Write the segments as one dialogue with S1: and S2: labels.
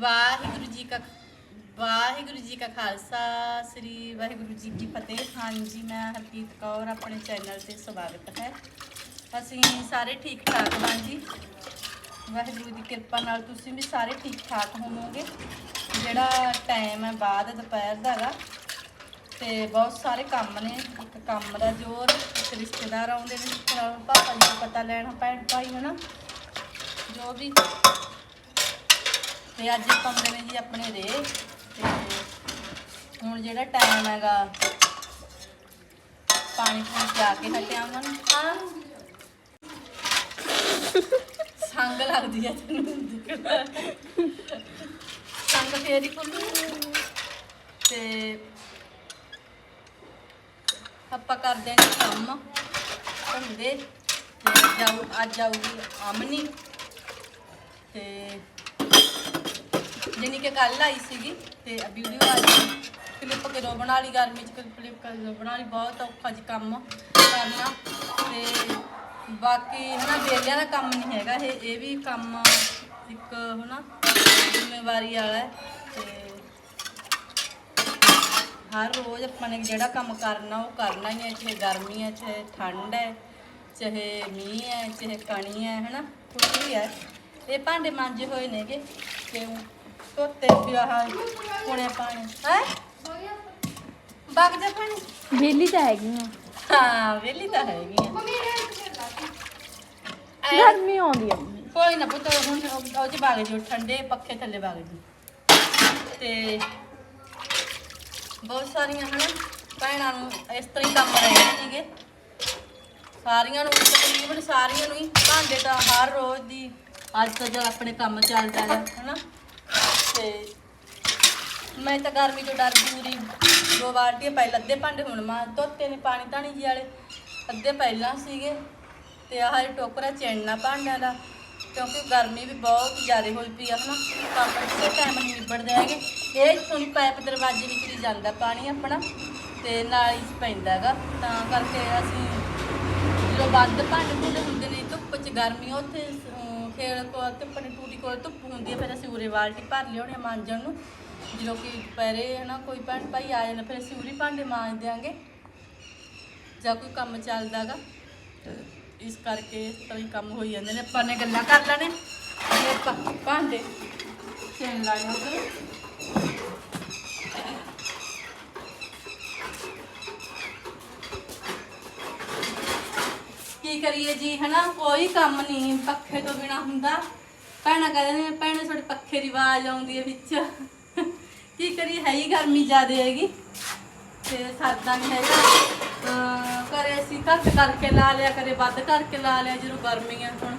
S1: ਵਾਹਿਗੁਰੂ ਜੀ ਕਾ ਵਾਹਿਗੁਰੂ ਜੀ ਕਾ ਖਾਲਸਾ, ਸ੍ਰੀ ਵਾਹਿਗੁਰੂ ਜੀ ਕੀ ਫਤਿਹ। ਹਾਂਜੀ, ਮੈਂ ਹਰਪ੍ਰੀਤ ਕੌਰ, ਆਪਣੇ ਚੈਨਲ ਤੇ ਸਵਾਗਤ ਹੈ। ਅਸੀਂ ਸਾਰੇ ਠੀਕ ਠਾਕ ਹਾਂ ਜੀ। ਵਾਹਿਗੁਰੂ ਦੀ ਕਿਰਪਾ ਨਾਲ ਤੁਸੀਂ ਵੀ ਸਾਰੇ ਠੀਕ ਠਾਕ ਹੋਵੋਗੇ। ਜਿਹੜਾ ਟਾਈਮ ਹੈ ਬਾਅਦ ਦੁਪਹਿਰ ਦਾ ਗਾ, ਤੇ ਬਹੁਤ ਸਾਰੇ ਕੰਮ ਨੇ। ਇੱਕ ਕੰਮ ਦਾ ਜ਼ੋਰ, ਇੱਕ ਰਿਸ਼ਤੇਦਾਰ ਆਉਂਦੇ ਨੇ ਭਰਾ- ਪਾਪਾ ਜੀ ਪਤਾ ਲੈਣਾ, ਭੈਣ ਭਾਈ, ਹਨਾ? ਜੋ ਵੀ ਤੇ ਅੱਜ ਪਾਉਂਦੇ ਨੇ ਜੀ ਆਪਣੇ ਰੇ ਤੇ ਹੁਣ ਜਿਹੜਾ ਟਾਈਮ ਹੈਗਾ ਪਾਣੀ ਪੂਣੀ ਪਿਆ ਕੇ ਹਟਿਆ ਉਹਨਾਂ ਨੂੰ ਹਾਂ। ਸੰਗ ਲੱਗਦੀ ਹੈ ਤੈਨੂੰ। ਸੰਗ ਫੇਰ ਖੁੱਲੂ ਤੇ ਆਪਾਂ ਕਰਦੇ ਜੀ ਕੰਮ। ਧੰਦੇ। ਤੇ ਜਾਊ ਅੱਜ ਆਊਗੀ ਆਮਨੀ ਤੇ ਜਾਣੀ ਕਿ ਕੱਲ ਆਈ ਸੀਗੀ ਤੇ ਵੀਡੀਓ ਆ ਗਈ ਕਲਿੱਪ ਕਿਰੋ, ਬਣਾ ਲਈ ਗਰਮੀ ਚ ਕਲਿੱਪ ਕਰੋ ਬਣਾ ਲਈ, ਬਹੁਤ ਔਖਾ ਜੀ ਕੰਮ ਕਰਨਾ। ਤੇ ਬਾਕੀ ਹਨਾ ਵੇਲਿਆਂ ਦਾ ਕੰਮ ਨਹੀਂ ਹੈਗਾ ਇਹ। ਇਹ ਵੀ ਕੰਮ ਇੱਕ ਹਨਾ, ਜ਼ਿੰਮੇਵਾਰੀ ਵਾਲਾ ਹੈ। ਤੇ ਹਰ ਰੋਜ਼ ਆਪਾਂ ਨੇ ਜਿਹੜਾ ਕੰਮ ਕਰਨਾ, ਉਹ ਕਰਨਾ ਹੀ ਹੈ। ਚਾਹੇ ਗਰਮੀ ਹੈ, ਚਾਹੇ ਠੰਡ ਹੈ, ਚਾਹੇ ਮੀਂਹ ਹੈ, ਚਾਹੇ ਕਣੀ ਹੈ, ਹਨਾ। ਕੁਝ ਵੀ ਹੈ। ਇਹ ਭਾਂਡੇ ਮਾਂਜੇ ਹੋਏ ਨੇਗੇ ਤੇ ਧੋਤੇ ਵੀ ਆਹ ਪੁਣੇ ਪਾਣੀ। ਹੈ? ਬਗ ਜਾ ਪਾਣੀ?
S2: ਵੇਲੀ ਤਾਂ ਹੈਗੀ ਆ।
S1: ਹਾਂ ਵੇਲੀ ਤਾਂ ਹੈਗੀ ਆ। ਐ-
S2: ਗਰਮੀ ਆਉਂਦੀ ਆ।
S1: ਕੋਈ ਨਾ ਪੁੱਤ ਹੁਣ ਉਹ ਉਹ ਚ ਬਾਗ ਜੀ ਠੰਡੇ ਪੱਖੇ ਥੱਲੇ ਬਾਗ ਜੀ ਤੇ ਬਹੁਤ ਸਾਰੀਆਂ ਹਨ ਭੈਣਾਂ ਨੂੰ ਇਸ ਤਰ੍ਹਾਂ ਹੀ ਕੰਮ ਰਹੇ ਸੀਗੇ। ਸਾਰੀਆਂ ਨੂੰ ਤਕਰੀਬਨ ਸਾਰੀਆਂ ਨੂੰ ਹੀ ਭਾਂਡੇ ਤਾਂ ਹਰ ਰੋਜ਼ ਦੀ ਅੱਜ ਤਾਂ ਜਦ ਆਪਣੇ ਕੰਮ ਚੱਲਦਾ ਹੈ ਹਨਾ। ਤੇ ਮੈਂ ਤਾਂ ਗਰਮੀ ਤੋਂ ਡਰਦੀ ਪੂਰੀ। ਦੋ ਬਾਲਟੀਆਂ ਪਹਿਲਾਂ ਅੱਧੇ ਭਾਂਡੇ ਹੁਣ ਮਾਂ ਧੋਤੇ ਨੇ ਪਾਣੀ ਧਾਣੀ ਜੀ ਵਾਲੇ। ਅੱਧੇ ਪਹਿਲਾਂ ਸੀਗੇ ਤੇ ਆਹ ਇਹ ਟੋਕਰਾ ਚਿਣਨਾ ਭਾਂਡਿਆਂ ਦਾ, ਕਿਉਂਕਿ ਗਰਮੀ ਵੀ ਬਹੁਤ ਜ਼ਿਆਦਾ ਹੋਈ ਪਈ ਆ, ਹਨਾ। ਕੰਮ ਕਿਸੇ ਟਾਈਮ ਨਹੀਂ ਨਿਬੜਦੇ ਹੈਗੇ। ਇਹ ਇੱਥੋਂ ਦੀ ਦਰਵਾਜ਼ੇ ਵਿੱਚ ਹੀ ਜਾਂਦਾ ਪਾਣੀ ਆਪਣਾ, ਤੇ ਨਾਲ ਹੀ ਪੈਂਦਾ ਹੈਗਾ। ਤਾਂ ਕਰਕੇ ਅਸੀਂ ਜਦੋਂ ਵੱਧ ਭਾਂਡੇ ਭੁੰਡੇ ਹੁੰਦੇ ਨੇ, ਧੁੱਪ 'ਚ ਗਰਮੀ ਉੱਥੇ ਅਮ, ਕੋਲ ਤੇ ਆਪਣੀ ਟੂਟੀ ਕੋਲ ਧੁੱਪ ਹੁੰਦੀ ਹੈ ਫਿਰ ਅਸੀਂ ਉਰੇ ਬਾਲਟੀ ਭਰ ਲਿਆਉਣੇ ਆ ਮਾਂਜਣ ਨੂੰ। ਜਦੋਂ ਕਿ ਦੁਪਹਿਰੇ ਹੈ ਨਾ ਕੋਈ ਭੈਣ ਭਾਈ ਆ ਜਾਂਦਾ ਫਿਰ ਅਸੀਂ ਉਰੀ ਭਾਂਡੇ ਮਾਂਜ ਦਿਆਂਗੇ। ਜਾਂ ਕੋਈ ਕੰਮ ਚੱਲਦਾਗਾ। ਇਸ ਕਰਕੇ ਇਸ ਕੰਮ ਹੋਈ ਜਾਂਦੇ ਨੇ ਆਪਾਂ ਨੇ ਗੱਲਾਂ ਕਰ ਲੈਣੇ। ਤੇ ਆਪਾਂ ਭਾਂਡੇ ਚੈਨ ਲਾਣੇ ਉਧਰ। ਕੀ ਕਰੀਏ ਜੀ, ਹਨਾ? ਕੋਈ ਕੰਮ ਨਹੀਂ, ਪੱਖੇ ਤੋਂ ਬਿਨਾ ਹੁੰਦਾ। ਭੈਣਾਂ ਕਹਿੰਦੇ ਨੇ, ਭੈਣੇ, ਤੁਹਾਡੇ ਪੱਖੇ ਦੀ ਆਵਾਜ਼ ਆਉਂਦੀ ਹੈ ਵਿੱਚ। ਕੀ ਕਰੀਏ? ਹੈ ਹੀ ਗਰਮੀ ਜ਼ਿਆਦੇ ਹੈਗੀ। ਤੇ ਸਰਦਾ ਨਹੀਂ ਹੈਗਾ ਕਰੇ ਅਸੀਂ ਘੱਟ ਕਰਕੇ ਲਾ ਲਿਆ ਕਰੇ ਵੱਧ ਕਰਕੇ ਲਾ ਲਿਆ, ਜਦੋਂ ਗਰਮੀ ਆ ਹੁਣ।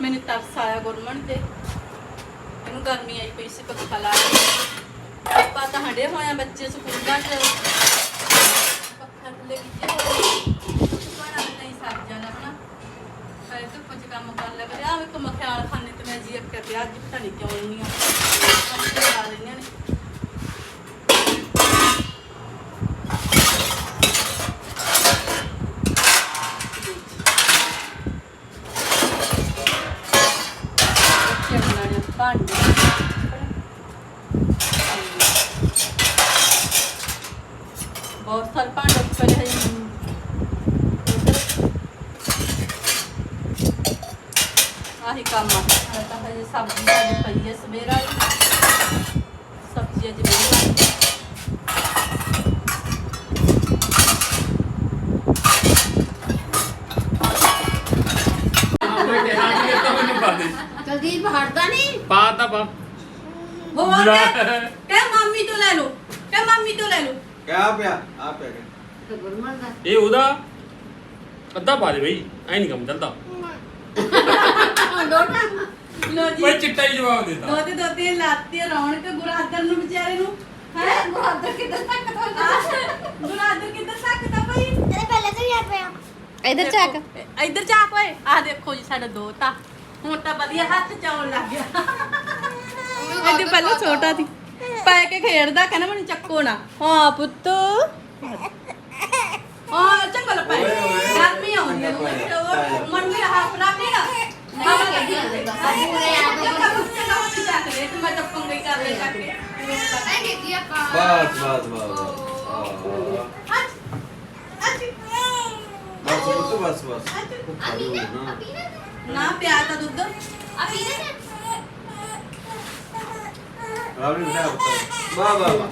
S1: ਮੈਨੂੰ ਤਰਸ ਆਇਆ ਗੁਰਮਣ ਤੇ। ਇਹਨੂੰ ਗਰਮੀ ਆਈ ਪਈ ਸੀ, ਪੱਖਾ ਲਾ ਲਿਆ ਆਪਾਂ ਤਾਂ ਹੰਡੇ ਹੋਏ ਆ ਬੱਚੇ ਸਕੂਲਾਂ 'ਚ। ਪੱਖਾ ਥੱਲੇ ਕੀਤੇ ਹੋਏ ਬਣਾ ਨਹੀਂ ਸਰ ਜਾਣਾ। ਹਨਾ ਕਰੇ ਕੁਝ ਕੰਮ ਕਰ ਲਿਆ ਕਰੇ ਆ ਇੱਕ ਮਖਿਆਲ ਖਾਨੇ ਤੇ ਮੈਂ ਜੀ ਅੱਕੇ ਤੇ ਅੱਜ ਪਤਾ ਨਹੀਂ ਕਿਉਂ ਨਹੀਂ ਆ। ਕੰਮ ਲਾ ਰਹੀਆਂ ਨੇ ਬੱਚੇ ਬਣਾਉਣੇ ਭਾਂਡੇ ਬਹੁਤ ਸਾਰੇ ਭਾਂਡੇ ਉੱਪਰ ਹੈ ਆਹੀ ਕੰਮ ਆ। ਮੈਂ ਤਾਂ ਹਜੇ ਸਬਜ਼ੀ ਅੱਜ ਪਈ ਹੈ ਸਵੇਰ ਵਾਲੀ ਸਬਜ਼ੀ ਅੱਜ ਬਣੀ
S3: ਆਪਣੇ ਕਿਹਾ ਕਿ ਇਹ ਤਾਂ ਮੈਨੂੰ ਪਾ ਦੇ
S4: ਕੁਲਦੀਪ ਹਟਦਾ ਨਹੀਂ?
S3: ਪਾ ਤਾਂ ਪਾ।
S1: ਹੋਰ
S3: ਲੈ।
S1: ਕਹਿ ਮੰਮੀ ਤੋਂ ਲੈ ਲਓ। ਕਹਿ ਮੰਮੀ ਤੋਂ ਲੈ ਲਓ।
S5: ਕਿਆ ਪਿਆ? ਆ ਪਿਆ ਕਿਆ?
S4: ਤੇ ਗੁਰਮਨ ਦਾ।
S3: ਇਹ ਉਹਦਾ? ਅੱਧਾ ਪਾ ਦੇ ਬਈ ਐ ਨਹੀਂ ਕੰਮ ਚੱਲਦਾ।
S4: ਦੋਟਾ
S1: ਲੋ ਜੀ।
S3: ਬਈ ਚਿੱਟਾ ਹੀ ਜਵਾਬ ਦਿੱਤਾ
S1: ਦੋਤੇ ਦੋਤੇ ਲਾਤੀ ਰੌਣਕ ਗੁਰਾਦਰ ਨੂੰ ਵਿਚਾਰੇ ਨੂੰ। ਹੈ?
S4: ਗੁਰਦਰ ਕਿੱਧਰ ਤੱਕ
S1: ਗੁਰਾਦਰ ਕਿੱਧਰ ਸਕਦਾ ਭਾਈ?
S2: ਤੇਰੇ ਪਹਿਲੇ ਤੋਂ ਹੀ ਆ ਪਿਆ। ਇਧਰ ਚੱਕ
S1: ਦੇਖੋ, ਇੱਧਰ ਝਾਕ ਓਏ। ਆਹ ਦੇਖੋ ਜੀ ਸਾਡਾ ਦੋਤਾ ਹੁਣ ਤਾਂ ਵਧੀਆ ਹੱਥ ਚਾਉਣ ਲੱਗ ਗਿਆ। ਇਹਦੇ ਪਹਿਲਾਂ ਛੋਟਾ ਸੀ। ਪੈ ਕੇ ਖੇਡਦਾ ਕਹਿੰਦਾ ਮੈਨੂੰ ਚੱਕੋ ਨਾ। ਹਾਂ ਪੁੱਤ। ਹਾਂ ਚੰਗਾ ਲੱਪਾ
S5: ਓਏ, ਓਏ।
S1: ਗਰਮੀ ਆਉਂਦੀ ਹੈ
S5: ਪੈ, ਪੈ
S1: ਮੇਰਾ ਹੱਥ ਨਾ ਪੀਣਾ ਨਹੀਂ ਕਹਿੰਦੀ ਆ ਬਸ ਪੂਰੇ ਆ ਕੇ ਕੰਮ ਚੰਗਾ ਹੋ ਚੱਕ ਲੈ ਤੇ ਮੈਂ ਤਾਂ ਪੰਗਾ ਹੀ ਕਰ ਲੈ ਚੱਕ ਕੇ
S4: ਐ ਕੀਤੀ ਆਪਾਂ
S5: ਬਸ ਬਸ ਬਸ ਬਸ ਬਸ ਪੁੱਤ ਬਸ ਬਸ ਖਾ ਲਓ ਨਾ
S1: ਨਾ ਪਿਆ ਤਾਂ ਦੁੱਧ
S4: ਆ ਪੀ ਲੈ
S5: ਰਾਵੀ ਬਿਠਾ ਪੁੱਤ ਵਾਹ ਵਾਹ ਵਾਹ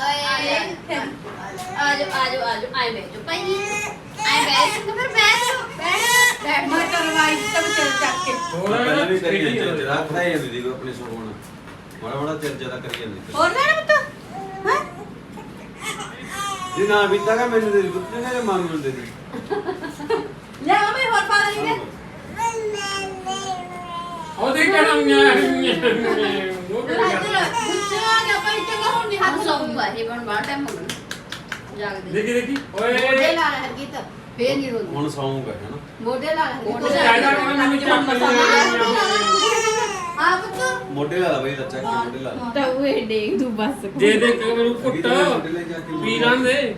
S4: ਆਏ ਆਜੋ ਆਜੋ ਆਜੋ ਆਏ ਬੈਠੋ ਭਾਈ। ਆਏ ਬੈਠੋ ਫਿਰ ਬੈਠੋ। ਬੈਠ ਬੈਠ
S1: ਮੈਂ ਕਰਵਾਈ ਤਾਂ ਚੱਲ ਚੱਕ ਕੇ।
S5: ਪਹਿਲਾਂ ਵੀ ਕਰੀ ਜਾਂਦੇ ਰੱਖਦਾ ਹੀ ਜਾਂਦੀ ਸੀ ਆਪਣੇ ਸੋਹਣ ਮਾੜਾ ਮਾੜਾ ਚਿਰ ਜ਼ਿਆਦਾ ਕਰੀ ਜਾਂਦੀ।
S1: ਹੋਰ ਲੈਣਾ ਪੁੱਤ? ਹਾਂ?
S5: ਜੇ ਨਾ ਬੀਤਾਗਾ ਮੈਨੂੰ ਤੇਰੀ ਪੁੱਤ ਨੇ ਕਹਿੰਦੇ ਮੰਗ ਲੈਂਦੇ ਸੀ।
S1: ਲੈ ਮੈਂ ਹੋਰ ਪਾ ਲੈਂਗੇ
S3: ਉਹ ਦੇਖ ਕੇ ਨਾ ਉਹ
S1: ਗੁੱਸੇ ਆ ਗਿਆ ਭਾਈ ਚੰਗਾ ਹੁਣ ਨਹੀਂ
S4: ਹੱਥ
S1: ਹੱਥ
S4: ਸੌਂ
S1: ਲਾਉਂਗਾ
S4: ਬਾਹੇ ਬਣ ਬਾਹਰ ਟਾਈਮ ਹੋ ਗਿਆ। ਜਾਗਦੇ
S3: ਦੇਖੀ ਦੇਖੀ
S4: ਮੋਢੇ
S3: ਓਏ
S4: ਲਾ ਰਿਹਾ ਗੀਤ ਫੇਰ ਨਹੀਂ ਰੋਂਦੀ।
S5: ਹੁਣ ਸੌਂਗਾ ਹੈ ਨਾ
S4: ਮੋਢੇ ਲਾ ਰਿਹਾ
S1: ਮੋਢੇ
S4: ਗੀਤ
S1: ਲਾ
S3: ਜਾਇਦਾ ਕਰ ਮੈਨੂੰ ਚੱਕ
S1: ਹਾਂ ਪੁੱਤ।
S5: ਮੋਢੇ ਲਾ ਲਾ ਬਈ ਬੱਚਾ ਕਿ ਮੋਢੇ ਲਾ ਲਾ।
S2: ਤਾਂ ਉਹ ਡੇਗ ਤੂੰ ਬਸ
S3: ਦੇ ਦੇ ਕੇ ਮੈਨੂੰ ਕੁੱਟ?
S5: ਮੋਢੇ ਲੈ ਜਾ ਕੇ
S3: ਪੀ ਲਾਂ ਦੇ।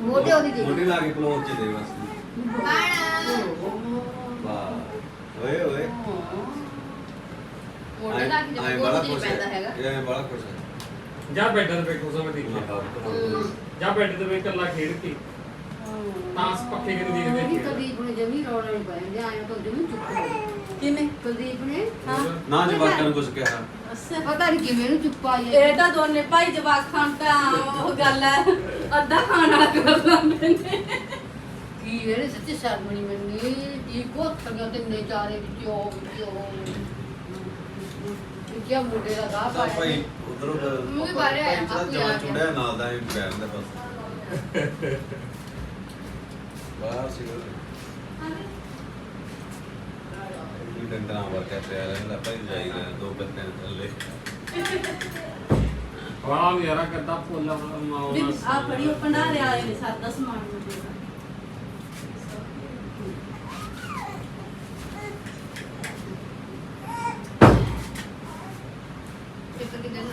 S4: ਮੋਢੇ ਉਹਦੀ ਦੇ
S5: ਮੋਢੇ ਲਾ ਕੇ ਪਲੋਚ ਚ ਦੇ ਬਸ। ਵਾਹ। ਓਏ ਓਏ।
S4: ਮੋਢੇ ਲਾ ਕੇ
S5: ਆਏ
S4: ਜਦ
S5: ਬੜਾ
S4: ਕੋਈ ਨਹੀਂ
S5: ਖੁਸ਼
S4: ਪੈਂਦਾ
S5: ਹੈ
S4: ਹੈਗਾ।
S5: ਇਹ ਬੜਾ ਖੁਸ਼ ਹੈ।
S3: ਜਾ ਬੈੱਡ ਤੇ ਬੈਠੋ ਲਿਆ
S5: ਹਾਂ।
S3: ਜਾ ਬੈੱਡ ਤੇ ਬੈਠ ਕੱਲਾ ਖੇਡ ਕੇ। ਤਾਸ ਕਿਨ
S4: ਨਹੀਂ
S3: ਦੇਖਦੇ
S4: ਕੁਲਦੀਪ ਨੇ ਜਮੀ ਰੋਣ ਨਹੀਂ ਪਾਇਆ ਆਇਆ ਤਾਂ ਜਮੀ ਚੁੱਪ ਹੋ ਗਿਆ।
S1: ਕਿਵੇਂ?
S4: ਕੁਲਦੀਪ ਨੇ
S1: ਹਾਂ।
S5: ਨਾ ਜਵਾਕਾਂ ਨੂੰ ਕੁਝ ਕਿਹਾ।
S1: ਅੱਛਾ।
S4: ਪਤਾ ਨਹੀਂ ਕਿਵੇਂ ਨੂੰ ਚੁੱਪ ਆਈ ਹੈ
S1: ਇਹ ਤਾਂ ਦੋਨੇ ਭਾਈ ਜਵਾਕ ਖਾਨ ਤਾਂ ਉਹ ਗੱਲ ਹੈ। ਅੱਧਾ ਖਾਣ ਵਾਲਾ ਕਰ ਲੈਂਦੇ ਨੇ।
S4: ਕੀ ਵੇਰੇ ਸੱਚੀ ਸ਼ਰਮ ਨਹੀਂ ਮੰਨੀ। ਕੀ ਕੋ ਥਗਿਆ ਤੇ ਨੇ ਚਾਰੇ ਵਿੱਚ ਉਹ ਵਿੱਚ ਉਹ। ਕੀ ਮੁੰਡੇ ਦਾ ਗਾਹ
S5: ਤਾਂ
S4: ਪਾਇਆ
S5: ਭਾਈ ਉਧਰੋਂ
S4: ਮੂੰਹ ਹੀ ਬਾਹਰ ਆਇਆ, ਆਪੂ ਹੀ ਆ ਗਿਆ।
S5: ਚੁੰਡਿਆ ਨਾਲ ਦਾ ਹੀ ਬੈਠ ਦਾ ਬਸ। ਬਾਹਰ ਸੀ ਉਹ ਡੰਗਰਾਂ ਵਰਗਾ ਪਿਆ ਰਹਿੰਦਾ ਭਾਈ ਜਾਈਦਾ ਦੋ ਬੱਤੇ ਥੱਲੇ।
S3: ਵਾਹ ਯਾਰਾ ਕਰਦਾ ਫੁੱਲ
S1: ਵੀ ਆ ਫੜੀ ਉਹ ਭੰਡਾਰੇ ਵਾਲੇ ਨੇ ਸਾਦਾ ਸਮਾਨ ਨੂੰ ਦੇਣਾ
S4: ਇੱਕ ਕਿਤੇ ਨੂੰ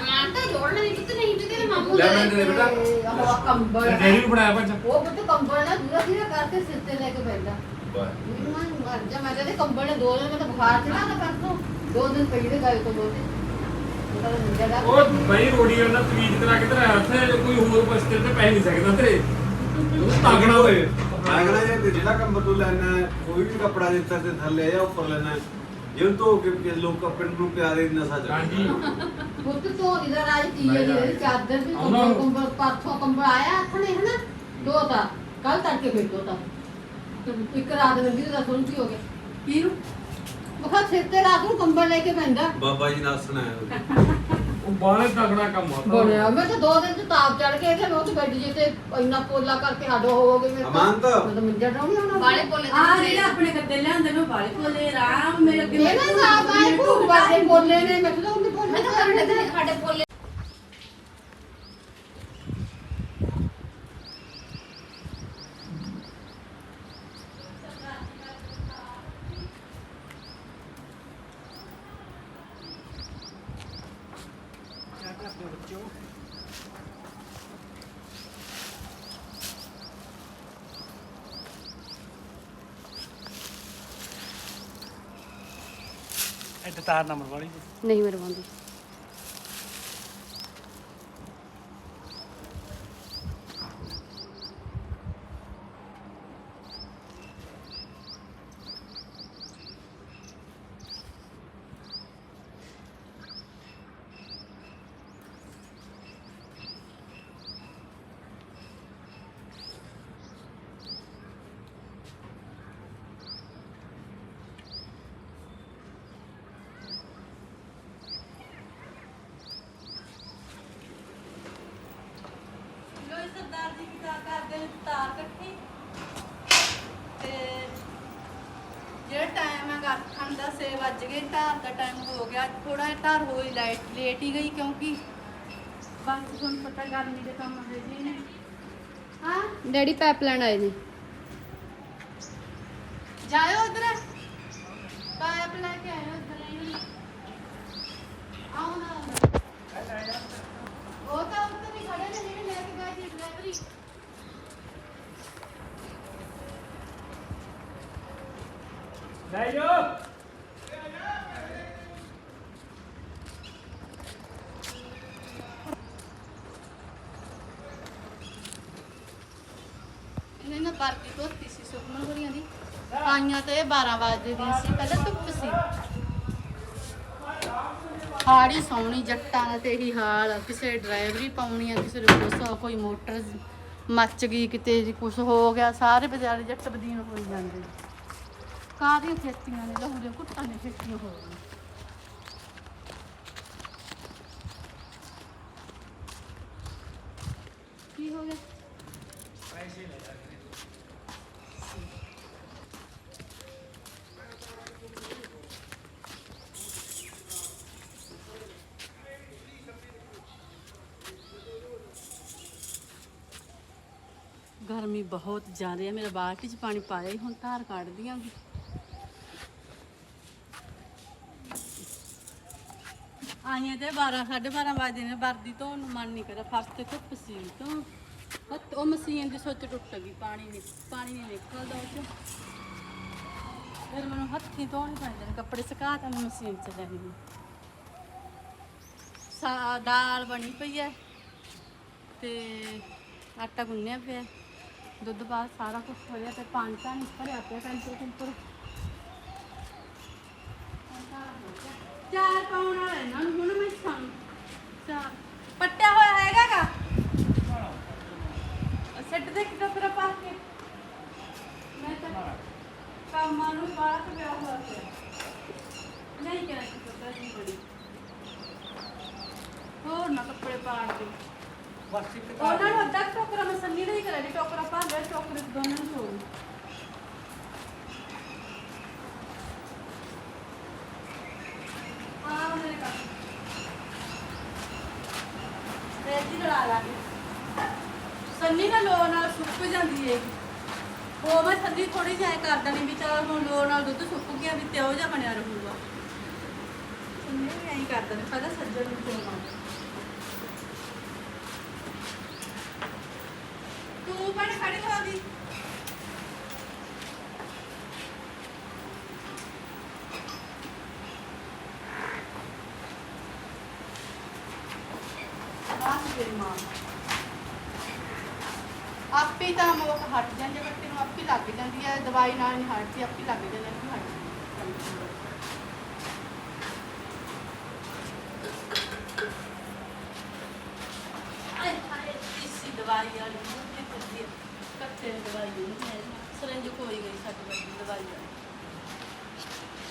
S4: ਅਮਾਨ ਤਾਂ ਜੋੜਨਾ ਨਹੀਂ ਕਿਤੇ ਨਹੀਂ ਤੇ ਮਾਮੂ
S3: ਲੈ ਮੈਂ ਦੇ ਬੇਟਾ।
S4: ਉਹ ਕੰਬਲ
S3: ਡੈਰੀ ਵੀ ਬਣਾਇਆ ਬੱਚਾ
S4: ਉਹ ਪੁੱਤ ਕੰਬਲ ਨਾ ਦੂਰਾ ਧੀਰਾ ਕਰਕੇ ਸਿਰ ਤੇ ਲੈ ਕੇ
S5: ਬਾਹਰ
S4: ਮੈਂ ਮਰ ਜਾ ਮੈਂ ਕਹਿੰਦੇ ਕੰਬਲ ਨੇ ਦੋ ਦਿਨ ਮੈਂ ਤਾਂ ਬੁਖਾਰ ਚੜਾ ਨਾ ਪਰਸੋਂ। ਦੋ ਦਿਨ ਪਈ ਦੇ ਗਾਇ ਤੋਂ ਬੋਲਦੇ ਤਾਂ
S3: ਉਹ ਬਈ ਰੋੜੀ ਦਾ ਤਵੀਜ ਕਰਾ ਕੇ ਉੱਥੇ ਕੋਈ ਹੋਰ ਬਸਤੇ ਤੇ ਪੈ ਨਹੀਂ ਸਕਦਾ ਤੇਰੇ ਉਹ ਤਾਗਣਾ ਹੋਏ
S5: ਜੇ ਜਿਹੜਾ ਕੰਮ ਤੂੰ ਲੈਣਾ ਕੋਈ ਵੀ ਕੱਪੜਾ ਦਿੱਤਾ ਤੇ ਥੱਲੇ ਜਾਂ ਉੱਪਰ ਲੈਣਾ। ਜੇ ਉਹ ਧੋ ਕੇ ਕਿ ਲੋਕ ਆਪਣੇ ਨੂੰ ਪਿਆਰੇ ਨਸ਼ਾ ਚੜ੍ਹਦਾ।
S3: ਹਾਂਜੀ।
S4: ਪੁੱਤ ਧੋਰੀ ਦਾ ਰਾਜ ਕੀ ਹੈ ਜਿਹੜੀ ਚਾਦਰ ਵੀ ਕੰਬਲ ਕੰਬਲ ਪਾਥੋਂ ਕੰਬਲ ਆਇਆ ਆਥਣੇ ਹਨਾ? ਦੋ ਤਾਂ ਕੱਲ ਤੜਕੇ ਫਿਰ ਦੋ ਤਾਂ ਇੱਕ ਰਾਤ ਲੱਗੀ ਤਾਂ ਸੁਣ ਕੀ ਹੋ ਗਿਆ।
S1: ਕੀ ਨੂੰ
S4: ਬਖਾ ਸਿਰ ਤੇ ਰਾਤ ਨੂੰ ਕੰਬਲ ਲੈ ਕੇ ਪੈਂਦਾ
S5: ਬਾਬਾ ਜੀ ਨਾਸਣਾ ਹੈ
S3: ਉਹ ਬਾਹਲੇ ਤਗੜਾ ਕੰਮ ਆ
S4: ਬਣਿਆ। ਮੈਂ ਤਾਂ ਦੋ ਦਿਨ ਚ ਤਾਪ ਚੜ ਕੇ ਤੇ ਉਹ ਤੇ ਬੈੱਡ ਜੇ ਤੇ ਇੰਨਾ ਪੋਲਾ ਕਰਕੇ ਹੱਡ ਹੋ ਗਏ ਮੇਰੇ
S5: ਅਮਾਨਤ।
S4: ਮੈਂ ਤਾਂ ਮੰਜਾ ਡਾਉਣੀ ਹੋਣਾ
S6: ਵਾਲੇ ਪੋਲੇ
S1: ਆ ਜਿਹੜੇ ਆਪਣੇ ਗੱਦੇ ਲਿਆਂਦੇ ਨੇ ਬਾਲੇ ਕੋਲੇ ਰਾਮ ਮੇਰੇ ਅੱਗੇ
S4: ਇਹ ਨਾ ਸਾਫ਼ ਆਏ ਭੂਖ ਵਾਲੇ ਬੋਲੇ ਨੇ ਮੈਂ ਤਾਂ ਉਹਨੇ ਬੋਲੇ
S6: ਮੈਂ ਤਾਂ ਸਾਡੇ ਤੇ ਸਾਡੇ ਪੋਲੇ
S7: ਇੱਥੇ ਤਾਰ ਨੰਬਰ ਵਾਲੀ
S6: ਨਹੀਂ ਮਰਵਾਉਂਦੀ
S1: ਲੋਈ ਸਰਦਾਰ ਜੀ ਕੀ ਤਾਂ ਕਰਦੇ ਨੇ ਤਾਰ ਇਕੱਠੀ। ਤੇ ਜਿਹੜਾ ਟਾਈਮ ਹੈਗਾ ਅੱਠਾਂ ਦਾ 6 ਵੱਜ ਗਏ ਧਾਰ ਦਾ ਟਾਈਮ ਹੋ ਗਿਆ। ਥੋੜਾ ਜਿਹਾ ਧਾਰ ਹੋਈ ਲਾਈਟ ਲੇਟ ਹੀ ਗਈ ਕਿਉਂਕਿ ਬਾਕੀ ਤੁਹਾਨੂੰ ਪਤਾ ਗਰਮੀ ਦੇ ਕੰਮ ਹੈ ਜੀ ਨੇ। ਹਾਂ?
S6: ਡੈਡੀ ਪੈਪ ਲੈਣ ਆਏ ਨੇ।
S1: ਜਾਇਓ ਉਧਰ ਪਾਇਪ ਲੈ ਕੇ ਆਇਓ ਉਧਰ ਆਓ ਨਾ
S6: ਜੀ
S7: ਲੈ ਜੋ
S1: ਇਹਨੇ ਨਾ ਵਰਦੀ ਧੋਤੀ ਸੀ ਸੁਖਮਨ ਹੋਰੀਆਂ ਦੀ। ਆਈਆਂ ਤੇ 12 ਵਜੇ ਦੀ ਸੀ, ਪਹਿਲਾਂ ਧੁੱਪ ਸੀ। ਹਾੜੀ ਸੌਣੀ ਜੱਟਾਂ ਦਾ ਤੇ ਇਹੀ ਹਾਲ ਕਿਸੇ ਡਰਾਈਵਰੀ ਪਾਉਣੀ ਆ, ਕਿਸੇ ਨੂੰ ਕੁਛ ਕੋਈ ਮੋਟਰ ਮੱਚ ਗਈ ਕਿਤੇ ਜੀ ਕੁਝ ਹੋ ਗਿਆ, ਸਾਰੇ ਬਾਜ਼ਾਰ ਜੱਟ ਬਦੀਨ ਹੋਈ ਜਾਂਦੇ। ਕਾਹਦੀਆਂ ਖੇਤੀਆਂ ਨੇ? ਲਹੂ ਦੇ ਕੁੱਟਾਂ ਨੇ ਖੇਤੀਆਂ ਹੋ ਗਈਆਂ ਕੀ ਹੋ ਗਿਆ? ਗਰਮੀ ਬਹੁਤ ਜ਼ਿਆਦਾ ਹੈ। ਮੇਰਾ ਬਾਲਟੀ 'ਚ ਪਾਣੀ ਪਾਇਆ ਹੀ, ਹੁਣ ਧਾਰ ਕੱਢਦੀ ਆਂਗੀ। ਆਈਆਂ ਤੇ 12 12:30 ਵਜੇ ਨੇ, ਵਰਦੀ ਤੋਂ ਨੂੰ ਮਨ ਨਹੀਂ ਕਰਦਾ ਫਰਸ਼ ਤੇ ਧੁੱਪ ਸੀ ਤੋਂ। ਹੱਥ- ਉਹ ਮਸ਼ੀਨ ਦੀ ਸੁੱਚ ਟੁੱਟ ਗਈ, ਪਾਣੀ ਨਹੀਂ ਪਾਣੀ ਨਹੀਂ ਨਿਕਲਦਾ ਉਹ ਚੋਂ। ਫਿਰ ਮੈਨੂੰ ਹੱਥੀਂ ਧੋਣੇ ਪੈਂਦੇ ਨੇ, ਕੱਪੜੇ ਸੁਕਾ ਤਾਂ ਮਸ਼ੀਨ 'ਚ ਲੈਣੀ ਸਾ ਦਾਲ ਬਣੀ ਪਈ ਹੈ ਤੇ ਆਟਾ ਗੁੰਨਿਆ ਪਿਆ। ਦੁੱਧ ਬਾਅਦ ਸਾਰਾ ਕੁਝ ਹੋਇਆ ਤੇ ਪਾਣੀ ਤਾਂ ਨਹੀਂ ਭਰਿਆ ਪਿਆ ਕੰਟਰ ਕੰਟਰ ਚਾਰ ਪਾਉਣ ਵਾਲਾ ਇਹਨਾਂ ਨੂੰ ਹੁਣ ਮੈਂ ਸਾਨੂੰ ਚਾਰ ਪੱਟਿਆ ਹੋਇਆ ਹੈਗਾਗਾ? ਸੱਟ ਦੇ ਕਿਤੇ ਤੇਰਾ ਪਾ ਕੇ। ਮੈਂ ਤਾਂ ਕੰਮਾਂ ਨੂੰ ਬਾਹਰ ਤੇ ਪਿਆ ਹੋਇਆ ਪਿਆ। ਨਹੀਂ ਕਿਹਾ ਕਿ ਪਤਾ ਨਹੀਂ ਬੜੀ। ਹੋਰ ਨਾ ਕੱਪੜੇ ਪਾੜ ਦੇ।
S7: ਬਸ ਇੱਕ
S1: ਉਹਨਾਂ ਨੂੰ ਅੱਧਾ ਕੁ ਟੋਕਰਾ ਮੈਂ ਸੰਨੀ ਦਾ ਹੀ ਕਰਿਆ ਜੀ ਟੋਕਰਾ ਭਰ ਲਿਆ ਟੋਕਰੇ 'ਚ ਦੋਨਾਂ ਨੂੰ ਛੋੜ ਆ ਮੇਰੇ ਕਾ ਰੇਤੀ ਲੜਾ ਲਾਂਗੇ। ਸੰਨੀ ਨਾ ਲੋ ਨਾਲ ਸੁੱਕ ਜਾਂਦੀ ਏ। ਉਹ ਮੈਂ ਸੰਨੀ ਥੋੜੀ ਜਿਹੀ ਐਂ ਕਰ ਦੇਣੀ ਵੀ ਚਲ ਹੁਣ ਲੋ ਨਾਲ ਦੁੱਧ ਸੁੱਕ ਗਿਆ ਵੀ ਤੇ ਉਹ ਜਿਹਾ ਬਣਿਆ ਰਹੂਗਾ। ਸੰਨੀ ਵੀ ਐਂ ਕਰ ਦੇਣੀ ਪਹਿਲਾਂ ਸੱਜਣ ਨੂੰ ਚੋਣਾ ਤੂੰ ਬਣ ਖੜੀ ਹੋ ਗਈ। ਬਾਸ ਆਪੇ ਤਾਂ ਮੋਕ ਹਟ ਜਾਂਦੇ ਬੱਟੇ ਨੂੰ ਆਪੇ ਲੱਗ ਜਾਂਦੀ ਹੈ ਦਵਾਈ ਨਾਲ ਨਹੀਂ ਹਟਦੀ, ਆਪੇ ਲੱਗ ਜਾਂਦੀ ਹੈ ਹਟ ਦਵਾਈ ਵਾਲੀ ਮੁੱਠੀ ਕੁੱਤੀ ਕੱਤੇ ਦਵਾਈ ਨਹੀਂ ਹੈ ਸਰੰਜ ਕੋਈ ਗਈ ਸਾਡੀ ਵੱਡੀ ਦਵਾਈ ਵਾਲੀ।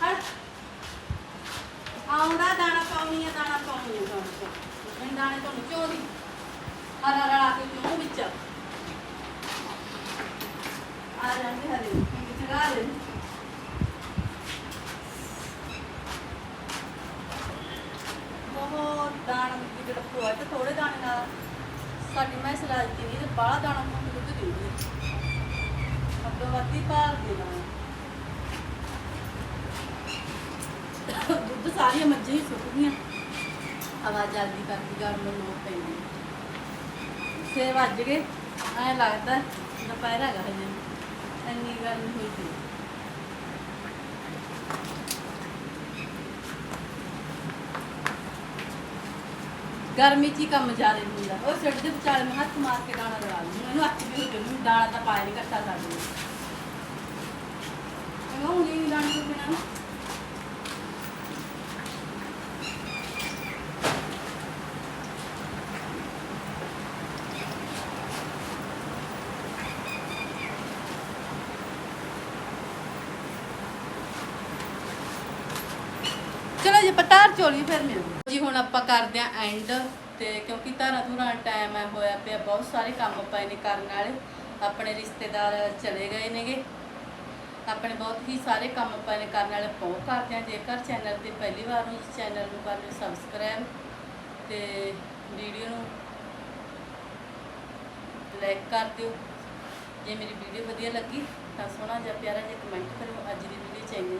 S1: ਹਟ। ਆਉਂਦਾ ਦਾਣਾ ਪਾਉਣੀ ਹੈ ਦਾਣਾ ਪਾਉਣੀ ਹੈ ਤੁਹਾਨੂੰ ਮੈਂ ਦਾਣੇ ਤੁਹਾਨੂੰ ਕਿਉਂ ਹਰਾ ਰਲਾ ਕੇ ਕਿਉਂ ਵਿੱਚ? ਆ ਜਾਂਦੇ ਹਰੇ ਕਿੱਥੇ ਲਾ ਲੈ ਬਹੁਤ ਦਾਣਾ ਮਿੱਟੀ ਦੇ ਰੱਖੋ ਤੇ ਥੋੜੇ ਦਾਣੇ ਨਾਲ ਸਾਡੀ ਮੈਂ ਸਲਾਹ ਦਿੱਤੀ ਨਹੀਂ ਤੇ ਬਾਹਲਾ ਦਾਣਾ ਮੁੱਕ ਦੁੱਧ ਦਿੰਦੀ ਹੈ ਅੱਗੋਂ ਵੱਧੀ ਭਾਰ ਦੇ ਦਾਣਾ। ਦੁੱਧ ਸਾਰੀਆਂ ਮੱਝਾਂ ਹੀ ਸੁੱਕ ਗਈਆਂ। ਹਵਾ ਜਲਦੀ ਕਰਦੀ, ਗਰਮ ਨੂੰ ਲੋੜ ਪੈਂਦੀ। ਛੇ ਵੱਜ ਗਏ? ਐਂ ਲੱਗਦਾ ਦੁਪਹਿਰ ਹੈਗਾ ਹਜੇ। ਇੰਨੀ ਗਰਮੀ ਹੋਈ ਪਈ। ਗਰਮੀ 'ਚ ਹੀ ਕੰਮ ਜ਼ਿਆਦਾ ਹੁੰਦਾ। ਉਹ ਸਿੱਟ ਦੇ ਵਿਚਾਲੇ ਨੂੰ ਹੱਥ ਮਾਰ ਕੇ ਦਾਣਾ ਲਗਾ ਲੂੰ ਇਹਨੂੰ ਹੱਥ ਵੀ ਹੋ ਨੂੰ ਦਾਣਾ ਤਾਂ ਪਾਇਆ ਨਹੀਂ ਕੱਟਾ ਸਕਦੇ ਇਹਨੂੰ ਹੁਣ ਹੀ ਦਾਣੇ ਤੋਂ ਬਿਨਾਂ ਚਲੋ ਜੀ ਪਤਾਰ ਫਿਰ ਮਿਲਦੇ ਜੀ, ਹੁਣ ਆਪਾਂ ਕਰਦੇ ਆਂ ਐਂਡ ਤੇ ਕਿਉਂਕਿ ਧਾਰਾਂ ਧੁਰਾਂ ਟਾਈਮ ਹੈ, ਹੋਇਆ ਪਿਆ, ਬਹੁਤ ਸਾਰੇ ਕੰਮ ਪਏ ਨੇ ਕਰਨ ਵਾਲੇ। ਆਪਣੇ ਰਿਸ਼ਤੇਦਾਰ ਚਲੇ ਗਏ ਨੇਗੇ। ਆਪਣੇ ਬਹੁਤ ਹੀ ਸਾਰੇ ਕੰਮ ਪਏ ਨੇ ਕਰਨ ਵਾਲੇ, ਬਹੁਤ ਕਰਦੇ ਆਂ ਜੇਕਰ ਚੈਨਲ ਤੇ ਪਹਿਲੀ ਵਾਰ ਨੂੰ ਇਸ ਚੈਨਲ ਨੂੰ ਕਰ ਲਿਓ ਸਬਸਕ੍ਰਾਈਬ ਤੇ ਵੀਡੀਓ ਨੂੰ ਲਾਈਕ ਕਰ ਦਿਓ। ਜੇ ਮੇਰੀ ਵੀਡੀਓ ਵਧੀਆ ਲੱਗੀ ਤਾਂ ਸੋਹਣਾ ਜਿਹਾ ਪਿਆਰਾ ਜਿਹਾ ਕਮੈਂਟ ਕਰੋ ਅੱਜ ਦੀ ਵੀਡੀਓ ਚਾਹੀਦੀ